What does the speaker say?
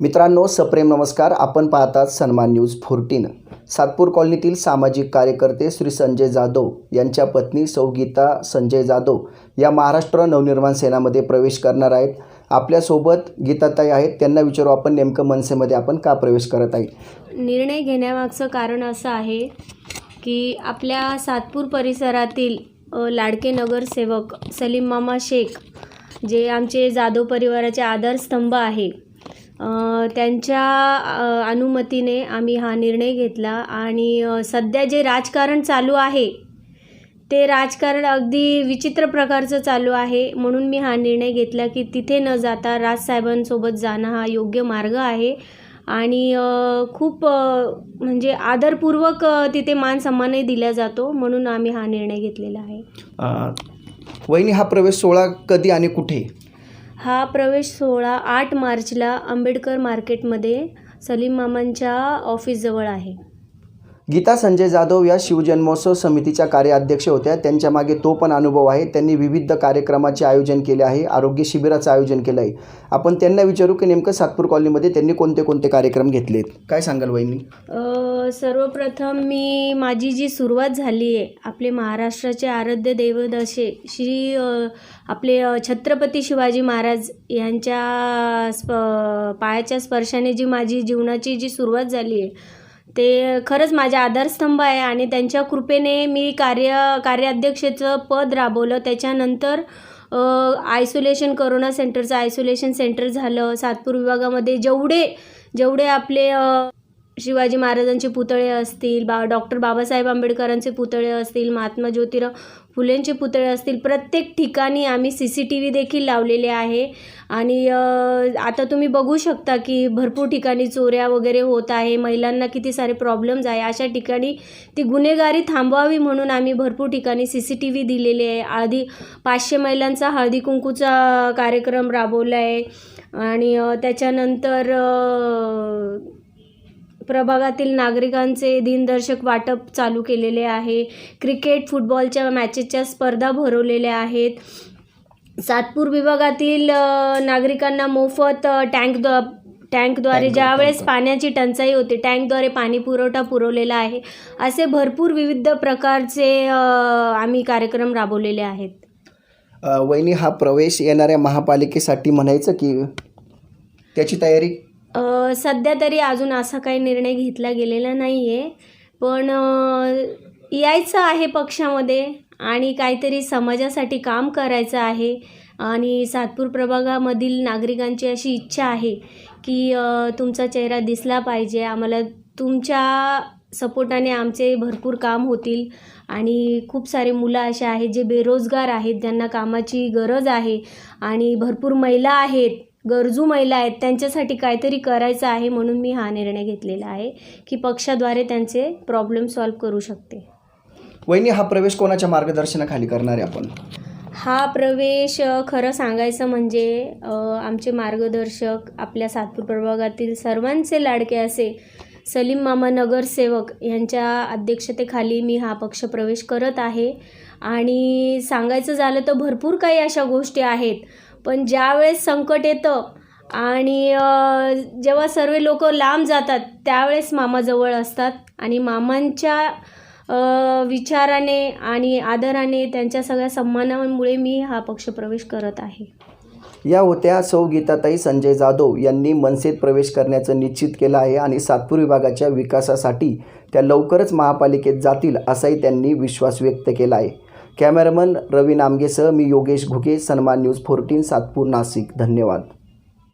मित्रांनो सप्रेम नमस्कार. आपण पाहतात सन्मान न्यूज फोर्टीन. सातपूर कॉलनीतील सामाजिक कार्यकर्ते श्री संजय जाधव यांच्या पत्नी सौ गीता संजय जाधव या महाराष्ट्र नवनिर्माण सेनामध्ये प्रवेश करणार आहेत. आपल्यासोबत गीताताई आहेत. त्यांना विचारू आपण नेमकं मनसेमध्ये आपण का प्रवेश करत आहे? निर्णय घेण्यामागचं कारण असं आहे की आपल्या सातपूर परिसरातील लाडके नगरसेवक सलीम मामा शेख जे आमचे जाधव परिवाराचे आधारस्तंभ आहे त्यांच्या अनुमतीने आम्ही हा निर्णय घेतला आणि सध्या जे राजकारण चालू आहे ते राजकारण अगदी विचित्र प्रकारचं चालू आहे. म्हणून मी हा निर्णय घेतला की तिथे न जाता राजसाहेबांसोबत जाणं हा योग्य मार्ग आहे. आणि खूप म्हणजे आदरपूर्वक तिथे मान सन्मानही दिला जातो. म्हणून आम्ही हा निर्णय घेतलेला आहे. वहिनी हा प्रवेश सोहळा कधी आणि कुठे? हा प्रवेश सोहळा आठ मार्चला आंबेडकर मार्केटमध्ये सलीम मामांच्या ऑफिसजवळ आहे. गीता संजय जाधव या शिवजन्मोत्सव समितीच्या कार्याध्यक्ष होत्या. त्यांच्या मागे तो पण अनुभव आहे. त्यांनी विविध कार्यक्रमाचे आयोजन केले आहे. आरोग्य शिबिराचं आयोजन केलं आहे आपण त्यांना विचारू की नेमकं सातपूर कॉलनीमध्ये त्यांनी कोणते कोणते कार्यक्रम घेतलेत? काय सांगाल वहिनी? सर्वप्रथम मी माझी जी सुरुवात झाली आहे आपले महाराष्ट्राचे आराध्य दैवत असे श्री आपले छत्रपती शिवाजी महाराज यांच्या स्प पायाच्या स्पर्शाने जी माझी जीवनाची जी सुरुवात झाली आहे ते खरंच माझ्या आधारस्तंभ आहे आणि त्यांच्या कृपेने मी कार्य कार्याध्यक्षेचं पद राबवलं. त्याच्यानंतर आयसोलेशन करोना सेंटरचं आयसोलेशन सेंटर झालं. सातपूर विभागामध्ये जेवढे जेवढे आपले शिवाजी महाराजांचे पुतळे असतील बा डॉक्टर बाबासाहेब आंबेडकरांचे पुतळे असतील महात्मा ज्योतिराव फुलेंचे पुतळे असतील प्रत्येक ठिकाणी आम्ही सी सी टी व्ही देखील लावलेले आहे. आणि आता तुम्ही बघू शकता की भरपूर ठिकाणी चोऱ्या वगैरे होत आहे महिलांना किती सारे प्रॉब्लेम्स आहे अशा ठिकाणी ती गुन्हेगारी थांबवावी म्हणून आम्ही भरपूर ठिकाणी सी सी टी व्ही दिलेले आहे. आधी पाचशे महिलांचा हळदी कुंकूचा कार्यक्रम राबवला आहे आणि त्याच्यानंतर प्रभागातील नागरिकांचे दिनदर्शक वाटप चालू केलेले आहे. क्रिकेट फुटबॉलच्या मॅचेसच्या स्पर्धा भरवलेल्या आहेत. सातपूर विभागातील नागरिकांना मोफत टँक द टँकद्वारे टँक- ज्यावेळेस. पाण्याची टंचाई होते टँकद्वारे पाणी पुरवठा पुरवलेला आहे. असे भरपूर विविध प्रकारचे आम्ही कार्यक्रम राबवलेले आहेत. वहिनी हा प्रवेश येणाऱ्या महापालिकेसाठी म्हणायचं की त्याची तयारी सध्या तरी अजून असा काही निर्णय घेतला गेलेला नाही आहे पण यायचं आहे पक्षामध्ये आणि काहीतरी समाजासाठी काम करायचं आहे. आणि सातपूर प्रभागामधील नागरिकांची अशी इच्छा आहे की तुमचा चेहरा दिसला पाहिजे. आम्हाला तुमच्या सपोर्टाने आमचे भरपूर काम होतील. आणि खूप सारे मुलं असे आहेत जे बेरोजगार आहेत. ज्यांना कामाची गरज आहे. आणि भरपूर महिला आहेत. गरजू महिला आहेत त्यांच्यासाठी काहीतरी करायचं आहे म्हणून मी हा निर्णय घेतलेला आहे की पक्षाद्वारे त्यांचे प्रॉब्लेम सॉल्व करू शकते. वहिनी हा प्रवेश कोणाच्या मार्गदर्शनाखाली करणार आहे आपण? हा प्रवेश खरं सांगायचं म्हणजे आमचे मार्गदर्शक आपल्या सातपूर प्रभागातील सर्वांचे लाडके असे सलीम मामा नगरसेवक यांच्या अध्यक्षतेखाली मी हा पक्ष प्रवेश करत आहे. आणि सांगायचं झालं तर भरपूर काही अशा गोष्टी आहेत. पण ज्यावेळेस संकट येतं आणि जेव्हा सर्व लोक लांब जातात त्यावेळेस मामा जवळ असतात आणि मामांच्या विचाराने आणि आदराने त्यांच्या सगळ्या सन्मानामुळे मी हा पक्ष प्रवेश करत आहे. या होत्या सौ गीताताई संजय जाधव यांनी मनसेत प्रवेश करण्याचं निश्चित केलं आहे आणि सातपूर विभागाच्या विकासासाठी त्या लवकरच महापालिकेत जातील असाही त्यांनी विश्वास व्यक्त केला आहे. कॅमेरामन रवी नामगेसह मी योगेश घुगे सन्मान न्यूज फोर्टीन सातपूर नाशिक. धन्यवाद.